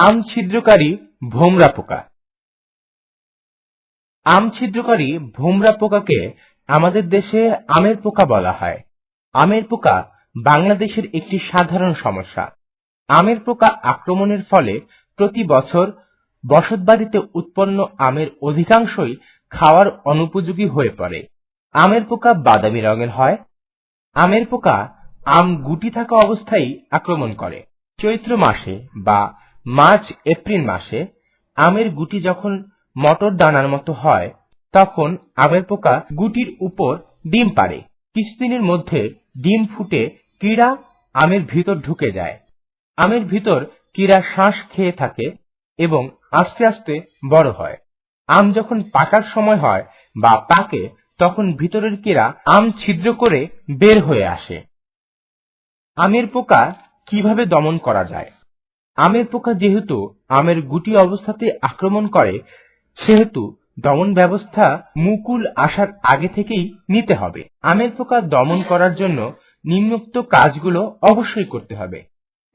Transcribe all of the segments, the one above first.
আম ছিদ্রকারী ভোমরা পোকা। আম ছিদ্রকারী ভোমরা পোকাকে আমাদের দেশে আমের পোকা বলা হয়। আমের পোকা বাংলাদেশের একটি সাধারণ সমস্যা। আমের পোকা আক্রমণের ফলে প্রতি বছর বসতবাড়িতে উৎপন্ন আমের অধিকাংশই খাওয়ার অনুপযোগী হয়ে পড়ে। আমের পোকা বাদামি রঙের হয়। আমের পোকা আম গুটি থাকা অবস্থায় আক্রমণ করে। চৈত্র মাসে বা মার্চ, এপ্রিল মাসে আমের গুটি যখন মটর দানার মতো হয়, তখন আমের পোকা গুটির উপর ডিম পাড়ে। কিছুদিনের মধ্যে ডিম ফুটে কীড়া আমের ভিতর ঢুকে যায়। আমের ভিতর কীড়া শ্বাস খেয়ে থাকে এবং আস্তে আস্তে বড় হয়। আম যখন পাকার সময় হয় বা পাকে, তখন ভিতরের কীড়া আম ছিদ্র করে বের হয়ে আসে। আমের পোকা কীভাবে দমন করা যায়? আমের পোকা যেহেতু আমের গুটি অবস্থাতে আক্রমণ করে, সেহেতু দমন ব্যবস্থা মুকুল আসার আগে থেকেই নিতে হবে। আমের পোকা দমন করার জন্য নিম্নোক্ত কাজগুলো অবশ্যই করতে হবে।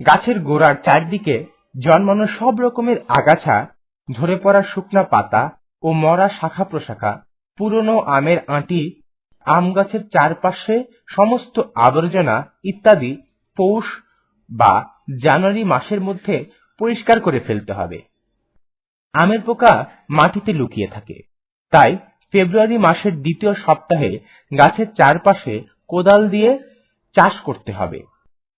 গাছের গোড়ার চারদিকে জন্মানো সব রকমের আগাছা, ঝরে পড়া শুকনা পাতা ও মরা শাখা প্রশাখা, পুরনো আমের আঁটি, আম গাছের চারপাশে সমস্ত আবর্জনা ইত্যাদি, পৌষ বা জানুয়ারি মাসের মধ্যে পরিষ্কার করে ফেলতে হবে। আমের পোকা মাটিতে লুকিয়ে থাকে। তাই ফেব্রুয়ারি মাসের দ্বিতীয় সপ্তাহে গাছের চারপাশে কোদাল দিয়ে চাষ করতে হবে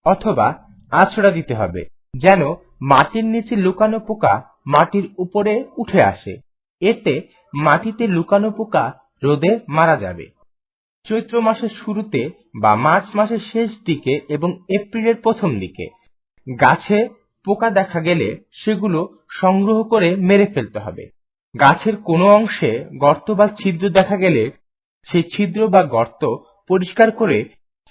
অথবা আছড়া দিতে হবে, যেন মাটির নিচে লুকানো পোকা মাটির উপরে উঠে আসে। এতে মাটিতে লুকানো পোকা রোদে মারা যাবে। চৈত্র মাসের শুরুতে বা মার্চ মাসের শেষ দিকে এবং এপ্রিলের প্রথম দিকে গাছে পোকা দেখা গেলে সেগুলো সংগ্রহ করে মেরে ফেলতে হবে। গাছের কোনো অংশে গর্ত বা ছিদ্র দেখা গেলে সেই ছিদ্র বা গর্ত পরিষ্কার করে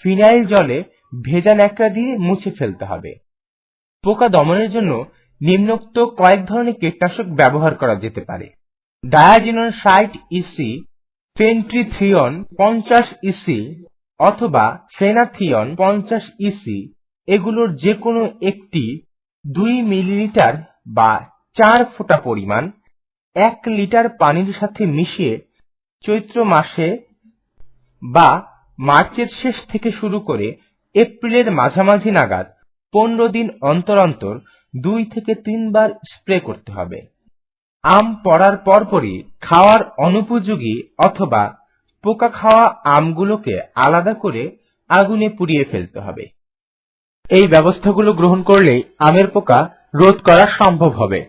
ফিনাইল জলে ভেজা ন্যাকড়া দিয়ে মুছে ফেলতে হবে। পোকা দমনের জন্য নিম্নোক্ত কয়েক ধরনের কীটনাশক ব্যবহার করা যেতে পারে। ডায়াজিনন ষাট ইসি ফেন্ট্রিথিয়ন পঞ্চাশ ইসি অথবা ফেনাথিয়ন পঞ্চাশ ইসি এগুলোর যে কোনো একটি দুই মিলিলিটার বা চার ফোঁটা পরিমাণ এক লিটার পানির সাথে মিশিয়ে চৈত্র মাসে বা মার্চের শেষ থেকে শুরু করে এপ্রিলের মাঝামাঝি নাগাদ পনেরো দিন অন্তর অন্তর দুই থেকে তিনবার স্প্রে করতে হবে। আম পড়ার পরপরই খাওয়ার অনুপযোগী অথবা পোকা খাওয়া আমগুলোকে আলাদা করে আগুনে পুড়িয়ে ফেলতে হবে। এই ব্যবস্থাগুলো গ্রহণ করলেই আমের পোকা রোধ করা সম্ভব হবে।